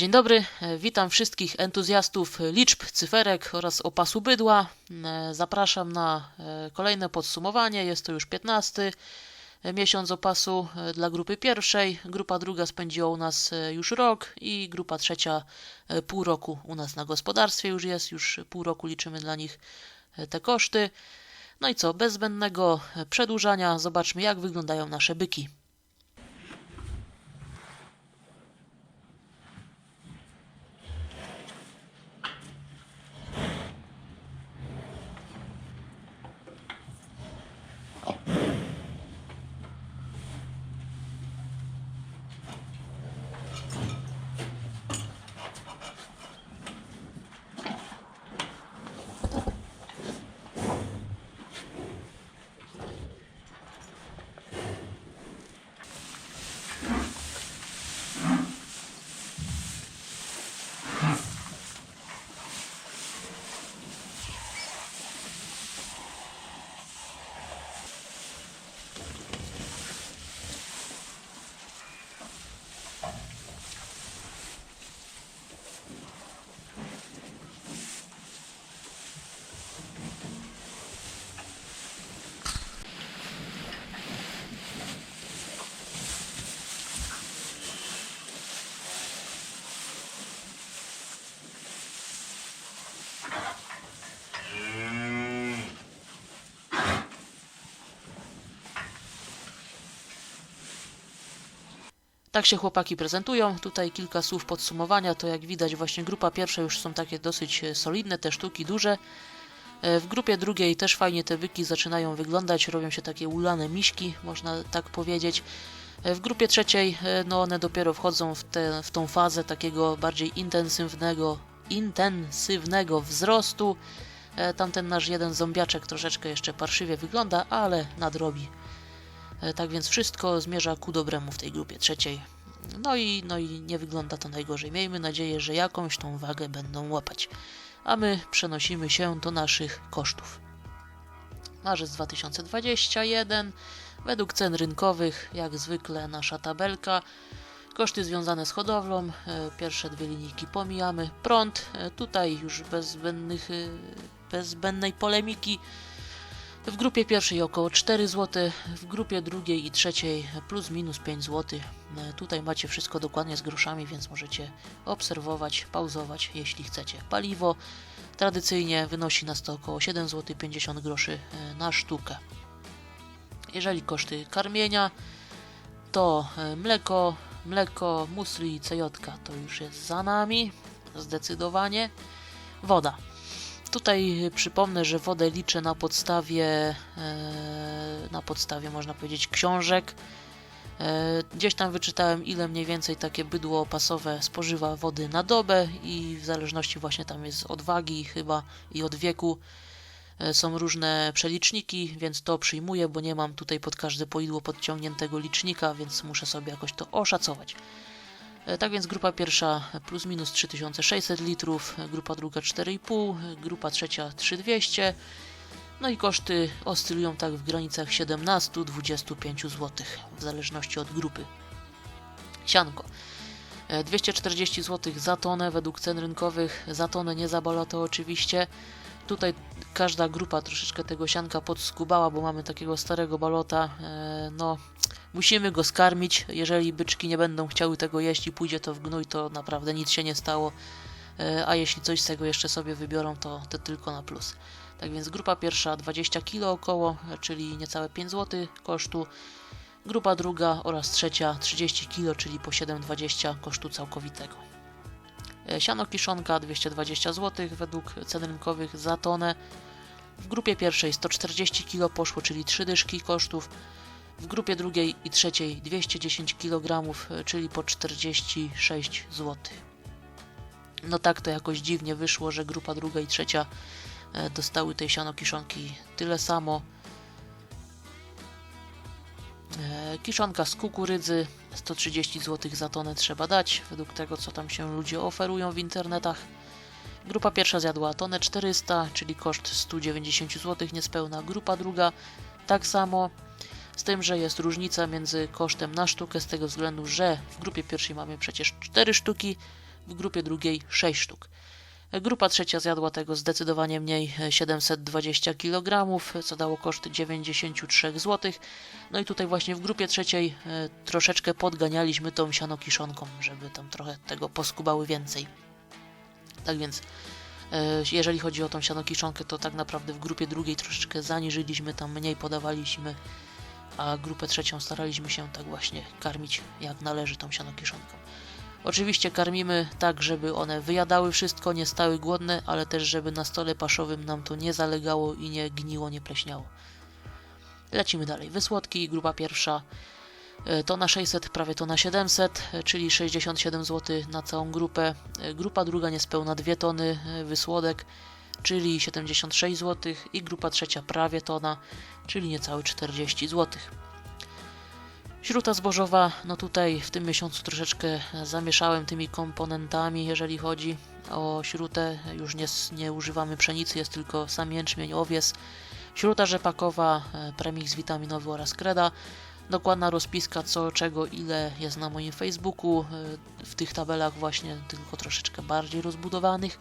Dzień dobry, e, witam wszystkich entuzjastów liczb, cyferek oraz opasu bydła. E, Zapraszam na e, kolejne podsumowanie. Jest to już 15 miesiąc opasu dla grupy pierwszej. Grupa druga spędziła u nas już rok i grupa trzecia pół roku u nas na gospodarstwie już jest. Już pół roku liczymy dla nich te koszty. No i co, bez zbędnego przedłużania, zobaczmy jak wyglądają nasze byki. Tak się chłopaki prezentują. Tutaj kilka słów podsumowania. To jak widać właśnie grupa pierwsza już są takie dosyć e, solidne, te sztuki duże. E, W grupie drugiej też fajnie te byki zaczynają wyglądać, robią się takie ulane miśki, można tak powiedzieć. E, W grupie trzeciej, no one dopiero wchodzą w, te, w tą fazę takiego bardziej intensywnego, intensywnego wzrostu. Tamten nasz jeden zombiaczek troszeczkę jeszcze parszywie wygląda, ale nadrobi. E, Tak więc wszystko zmierza ku dobremu w tej grupie trzeciej. No i, no i nie wygląda to najgorzej. Miejmy nadzieję, że jakąś tą wagę będą łapać. A my przenosimy się do naszych kosztów. Marzec 2021. Według cen rynkowych, jak zwykle, nasza tabelka. Koszty związane z hodowlą. e, Pierwsze dwie linijki pomijamy. Prąd. e, Tutaj już bez zbędnych, bez zbędnej polemiki. W grupie pierwszej około 4 zł, w grupie drugiej i trzeciej plus minus 5 zł. Tutaj macie wszystko dokładnie z groszami, więc możecie obserwować, pauzować, jeśli chcecie. Paliwo tradycyjnie wynosi nas to około 7 zł 50 groszy e, na sztukę. Jeżeli koszty karmienia, to e, mleko, mleko, musli i cejotka to już jest za nami, zdecydowanie. Woda. Tutaj przypomnę, że wodę liczę na podstawie, e, na podstawie można powiedzieć książek. E, Gdzieś tam wyczytałem, ile mniej więcej takie bydło pasowe spożywa wody na dobę i w zależności właśnie tam jest od wagi chyba i od wieku e, są różne przeliczniki, więc to przyjmuję, bo nie mam tutaj pod każde poidło podciągniętego licznika, więc muszę sobie jakoś to oszacować. E, Tak więc grupa pierwsza plus minus 3600 litrów, e, grupa druga 4,5, e, grupa trzecia 3200. No i koszty oscylują tak w granicach 17-25 zł, w zależności od grupy. Sianko. E, 240 zł za tonę według cen rynkowych, za tonę nie za balotę oczywiście. Tutaj każda grupa troszeczkę tego sianka podskubała, bo mamy takiego starego balota. E, No, musimy go skarmić. Jeżeli byczki nie będą chciały tego jeść i pójdzie to w gnój, to naprawdę nic się nie stało. E, A jeśli coś z tego jeszcze sobie wybiorą, to, to tylko na plus. Tak więc grupa pierwsza 20 kg około, czyli niecałe 5 zł kosztu. Grupa druga oraz trzecia 30 kg, czyli po 7,20 kosztu całkowitego. E, Siano kiszonka 220 zł według cen rynkowych za tonę. W grupie pierwszej 140 kg poszło, czyli 3 dyszki kosztów. W grupie drugiej i trzeciej 210 kg, e, czyli po 46 zł. No tak to jakoś dziwnie wyszło, że grupa druga i trzecia e, dostały tej siano kiszonki tyle samo. E, Kiszonka z kukurydzy 130 zł za tonę trzeba dać, według tego co tam się ludzie oferują w internetach. Grupa pierwsza zjadła tonę 400, czyli koszt 190 zł niespełna. Grupa druga tak samo, z tym, że jest różnica między kosztem na sztukę z tego względu, że w grupie pierwszej mamy przecież 4 sztuki, w grupie drugiej 6 sztuk. Grupa trzecia zjadła tego zdecydowanie mniej, e, 720 kg, co dało koszt 93 zł. No i tutaj właśnie w grupie trzeciej e, troszeczkę podganialiśmy tą sianokiszonką, żeby tam trochę tego poskubały więcej. Tak więc e, jeżeli chodzi o tą sianokiszonkę, to tak naprawdę w grupie drugiej troszeczkę zaniżyliśmy, tam mniej podawaliśmy, a grupę trzecią staraliśmy się tak właśnie karmić jak należy tą sianokiszonką. Oczywiście karmimy tak, żeby one wyjadały wszystko, nie stały głodne, ale też żeby na stole paszowym nam to nie zalegało i nie gniło, nie pleśniało. Lecimy dalej. Wysłodki, grupa pierwsza e, to na 600, prawie to na 700, e, czyli 67 zł na całą grupę. E, Grupa druga niespełna 2 tony wysłodek, czyli 76 zł i grupa trzecia prawie tona, czyli niecałe 40 zł. Śruta zbożowa, no tutaj w tym miesiącu troszeczkę zamieszałem tymi komponentami, jeżeli chodzi o śrutę. Już nie, nie używamy pszenicy, jest tylko sam jęczmień, owies. Śruta rzepakowa, e, premix witaminowy oraz kreda. Dokładna rozpiska co, czego, ile jest na moim Facebooku, e, w tych tabelach właśnie tylko troszeczkę bardziej rozbudowanych.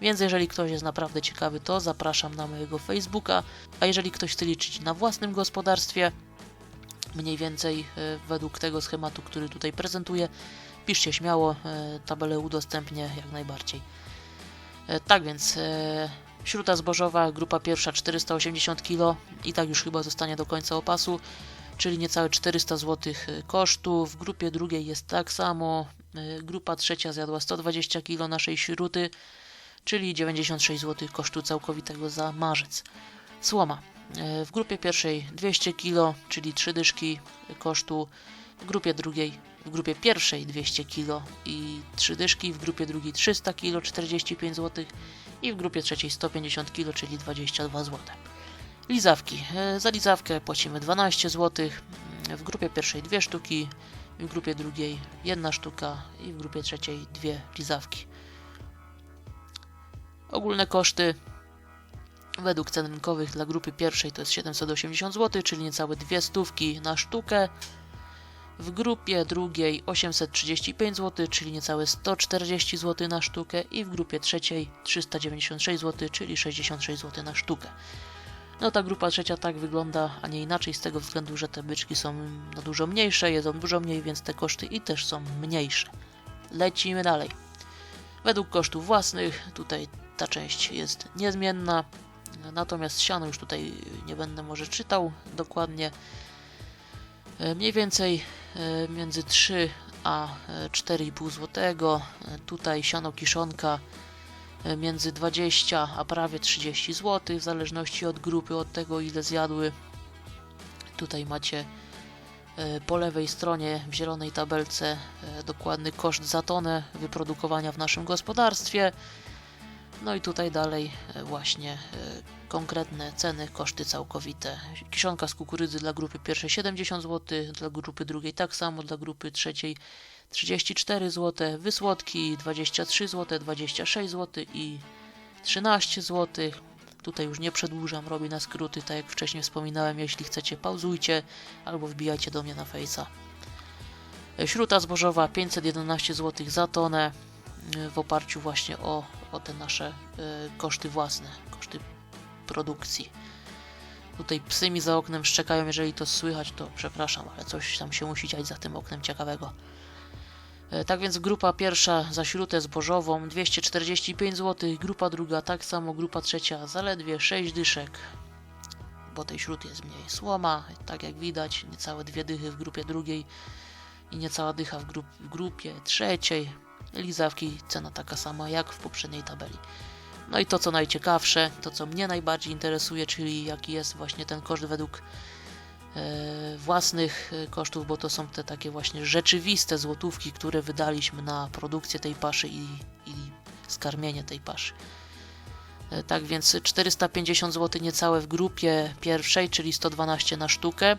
Więc jeżeli ktoś jest naprawdę ciekawy, to zapraszam na mojego Facebooka. A jeżeli ktoś chce liczyć na własnym gospodarstwie, mniej więcej e, według tego schematu, który tutaj prezentuję. Piszcie śmiało, e, tabelę udostępnię jak najbardziej. E, Tak więc, śruta zbożowa, grupa pierwsza 480 kg i tak już chyba zostanie do końca opasu, czyli niecałe 400 zł kosztu. W grupie drugiej jest tak samo, grupa trzecia zjadła 120 kg naszej śruty, czyli 96 zł kosztu całkowitego za marzec. Słoma. E, W grupie pierwszej 200 kg, czyli 3 dyszki kosztu. W grupie drugiej, w grupie pierwszej 200 kg i 3 dyszki, w grupie drugiej 300 kg, 45 zł i w grupie trzeciej 150 kg, czyli 22 zł. Lizawki. E, Za lizawkę płacimy 12 zł, w grupie pierwszej 2 sztuki, w grupie drugiej 1 sztuka i w grupie trzeciej 2 lizawki. Ogólne koszty Według cen rynkowych dla grupy pierwszej to jest 780 zł, czyli niecałe dwie stówki na sztukę. W grupie drugiej 835 zł, czyli niecałe 140 zł na sztukę i w grupie trzeciej 396 zł, czyli 66 zł na sztukę. No ta grupa trzecia tak wygląda, a nie inaczej z tego względu, że te byczki są no, dużo mniejsze, jedzą dużo mniej, więc te koszty i też są mniejsze. Lecimy dalej. Według kosztów własnych, tutaj ta część jest niezmienna, Natomiast siano już tutaj nie będę może czytał dokładnie. E, Mniej więcej e, między 3 a e, 4,5 zł. Tutaj siano kiszonka e, między 20 a prawie 30 zł, w zależności od grupy, od tego ile zjadły. Tutaj macie e, po lewej stronie w zielonej tabelce e, dokładny koszt za tonę wyprodukowania w naszym gospodarstwie. No i tutaj dalej e, właśnie e, konkretne ceny, koszty całkowite. Kiszonka z kukurydzy dla grupy pierwszej 70 zł, dla grupy drugiej tak samo, dla grupy trzeciej 34 zł, wysłodki 23 zł, 26 zł i 13 zł. Tutaj już nie przedłużam, robię na skróty, tak jak wcześniej wspominałem, jeśli chcecie pauzujcie albo wbijajcie do mnie na fejsa. E, Śruta zbożowa 511 zł za tonę w oparciu właśnie o, o te nasze e, koszty własne, koszty produkcji. Tutaj psy mi za oknem szczekają, jeżeli to słychać, to przepraszam, ale coś tam się musi dziać za tym oknem ciekawego. E, Tak więc grupa pierwsza za śrutę zbożową 245 zł, grupa druga tak samo, grupa trzecia zaledwie 6 dyszek, bo tej śruty jest mniej. Słoma, tak jak widać, niecałe dwie dychy w grupie drugiej i niecała dycha w, grup, w grupie trzeciej. Lizawki cena taka sama jak w poprzedniej tabeli. No i to co najciekawsze, to co mnie najbardziej interesuje, czyli jaki jest właśnie ten koszt według e, własnych e, kosztów, bo to są te takie właśnie rzeczywiste złotówki, które wydaliśmy na produkcję tej paszy i, i skarmienie tej paszy. E, tak więc 450 zł niecałe w grupie pierwszej, czyli 112 na sztukę.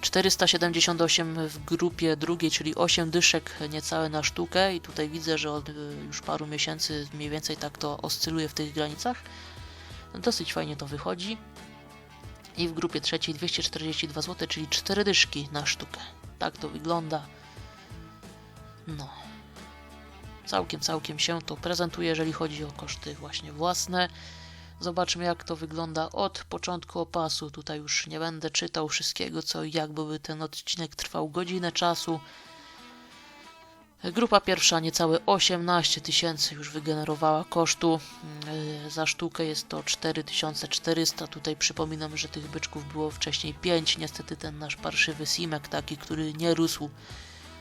478 w grupie drugiej, czyli 8 dyszek niecałe na sztukę i tutaj widzę, że od y, już paru miesięcy mniej więcej tak to oscyluje w tych granicach. Dosyć fajnie to wychodzi. I w grupie trzeciej 242 zł, czyli 4 dyszki na sztukę. Tak to wygląda. No. całkiem, całkiem się to prezentuje, jeżeli chodzi o koszty właśnie własne. Zobaczmy jak to wygląda od początku opasu. Tutaj już nie będę czytał wszystkiego, co i jak, ten odcinek trwał godzinę czasu. Grupa pierwsza niecałe 18 tysięcy już wygenerowała kosztu. Yy, Za sztukę jest to 4400. Tutaj przypominam, że tych byczków było wcześniej 5. Niestety ten nasz parszywy Simek, taki, który nie rósł,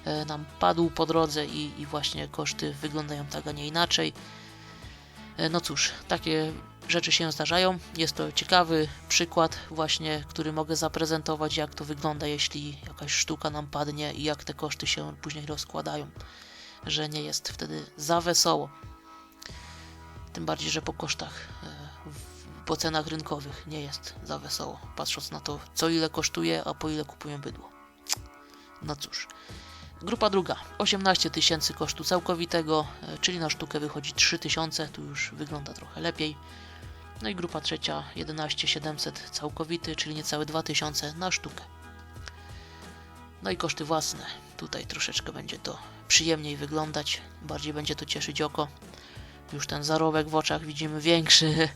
yy, nam padł po drodze i, i właśnie koszty wyglądają tak, a nie inaczej. Yy, No cóż, takie rzeczy się zdarzają. Jest to ciekawy przykład właśnie, który mogę zaprezentować, jak to wygląda, jeśli jakaś sztuka nam padnie i jak te koszty się później rozkładają, że nie jest wtedy za wesoło. Tym bardziej, że po kosztach, e, po cenach rynkowych nie jest za wesoło, patrząc na to, co ile kosztuje, a po ile kupują bydło. No cóż. Grupa druga, 18 tysięcy kosztu całkowitego, e, czyli na sztukę wychodzi 3000, tu już wygląda trochę lepiej. No i grupa trzecia 11 700 całkowity, czyli niecałe 2000 na sztukę. No i koszty własne. Tutaj troszeczkę będzie to przyjemniej wyglądać, bardziej będzie to cieszyć oko. Już ten zarobek w oczach widzimy większy.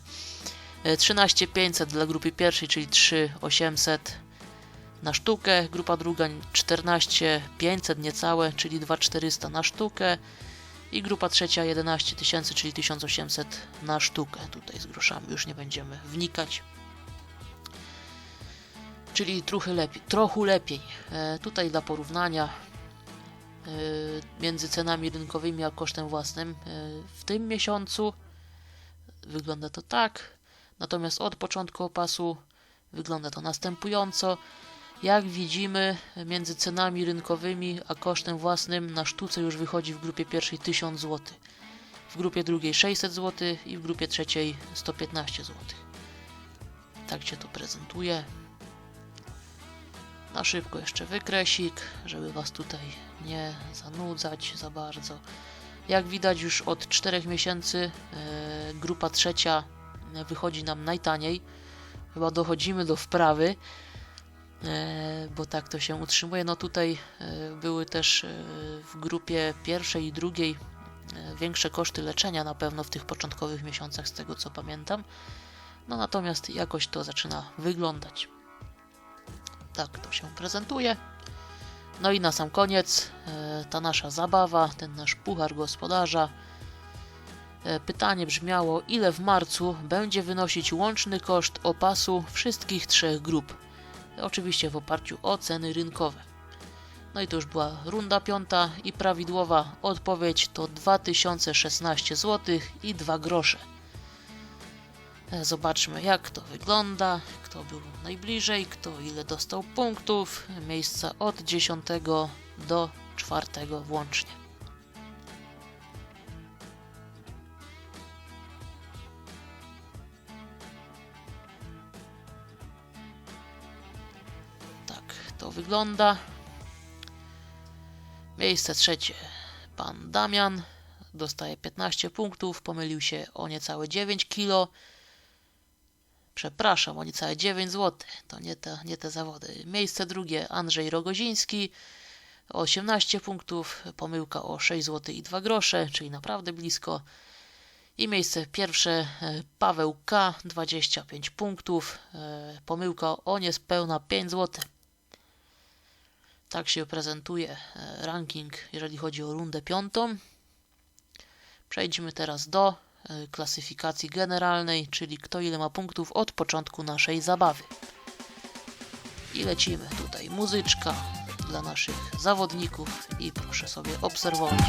E, 13 500 dla grupy pierwszej, czyli 3 800 na sztukę. Grupa druga 14 500 niecałe, czyli 2 400 na sztukę. I grupa trzecia 11 tysięcy, czyli 1800 na sztukę. Tutaj z groszami już nie będziemy wnikać. Czyli trochę lepiej. Trochę lepiej. E, tutaj dla porównania e, między cenami rynkowymi a kosztem własnym e, w tym miesiącu wygląda to tak. Natomiast od początku opasu wygląda to następująco. Jak widzimy, między cenami rynkowymi a kosztem własnym na sztuce już wychodzi w grupie pierwszej 1000 zł, w grupie drugiej 600 zł i w grupie trzeciej 115 zł. Tak się to prezentuje. Na szybko jeszcze wykresik, żeby Was tutaj nie zanudzać za bardzo. Jak widać już od 4 miesięcy e, grupa trzecia wychodzi nam najtaniej. Chyba dochodzimy do wprawy bo tak to się utrzymuje. No tutaj e, były też e, w grupie pierwszej i drugiej e, większe koszty leczenia na pewno w tych początkowych miesiącach, z tego co pamiętam. No natomiast jakoś to zaczyna wyglądać. Tak to się prezentuje. No i na sam koniec e, ta nasza zabawa, ten nasz puchar gospodarza. E, Pytanie brzmiało, ile w marcu będzie wynosić łączny koszt opasu wszystkich trzech grup oczywiście w oparciu o ceny rynkowe. No i to już była runda piąta i prawidłowa odpowiedź to 2016 zł i 2 grosze. E, Zobaczmy jak to wygląda, kto był najbliżej, kto ile dostał punktów, miejsca od 10 do 4 włącznie. Wygląda. Miejsce trzecie. Pan Damian dostaje 15 punktów. Pomylił się o niecałe 9 kilo. Przepraszam, o niecałe 9 zł. To nie te, nie te zawody. Miejsce drugie Andrzej Rogoziński. 18 punktów. Pomyłka o 6 zł i 2 grosze, czyli naprawdę blisko. I miejsce pierwsze e, Paweł K. 25 punktów. E, Pomyłka o niespełna 5 zł. Tak się prezentuje e, ranking, jeżeli chodzi o rundę piątą. Przejdźmy teraz do e, klasyfikacji generalnej, czyli kto ile ma punktów od początku naszej zabawy. I lecimy tutaj. Muzyczka dla naszych zawodników i proszę sobie obserwować.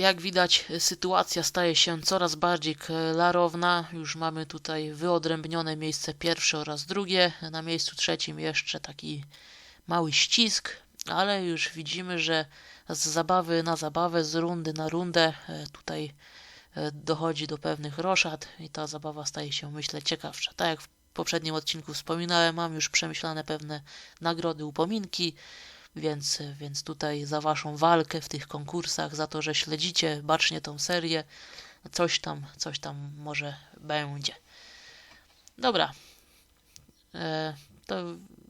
Jak widać, sytuacja staje się coraz bardziej klarowna. Już mamy tutaj wyodrębnione miejsce pierwsze oraz drugie. Na miejscu trzecim jeszcze taki mały ścisk, ale już widzimy, że z zabawy na zabawę, z rundy na rundę e, tutaj e, dochodzi do pewnych roszad i ta zabawa staje się, myślę, ciekawsza. Tak jak w poprzednim odcinku wspominałem, mam już przemyślane pewne nagrody, upominki, więc, więc tutaj za waszą walkę w tych konkursach, za to, że śledzicie bacznie tą serię, coś tam, coś tam może będzie. Dobra. E, to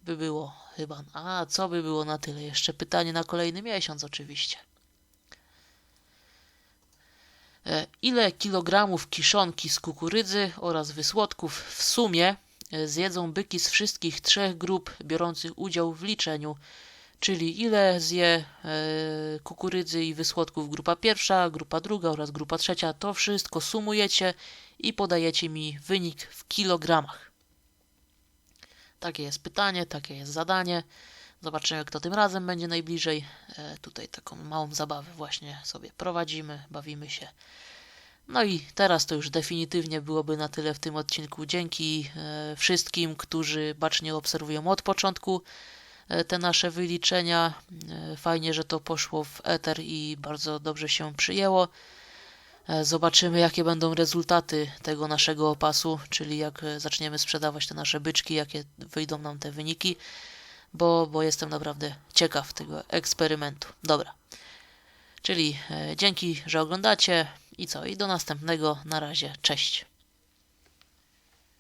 by było chyba. A co by było na tyle? Jeszcze pytanie na kolejny miesiąc, oczywiście. E, ile kilogramów kiszonki z kukurydzy oraz wysłodków w sumie e, zjedzą byki z wszystkich trzech grup biorących udział w liczeniu? Czyli ile zje e, kukurydzy i wysłodków grupa pierwsza, grupa druga oraz grupa trzecia. To wszystko sumujecie i podajecie mi wynik w kilogramach. Takie jest pytanie, takie jest zadanie. Zobaczymy, kto tym razem będzie najbliżej. E, tutaj taką małą zabawę właśnie sobie prowadzimy, bawimy się. No i teraz to już definitywnie byłoby na tyle w tym odcinku. Dzięki e, wszystkim, którzy bacznie obserwują od początku te nasze wyliczenia. E, fajnie, że to poszło w eter i bardzo dobrze się przyjęło. E, Zobaczymy, jakie będą rezultaty tego naszego opasu, czyli jak e, zaczniemy sprzedawać te nasze byczki, jakie wyjdą nam te wyniki, bo, bo jestem naprawdę ciekaw tego eksperymentu. Dobra. Czyli e, dzięki, że oglądacie i co? I do następnego. Na razie. Cześć.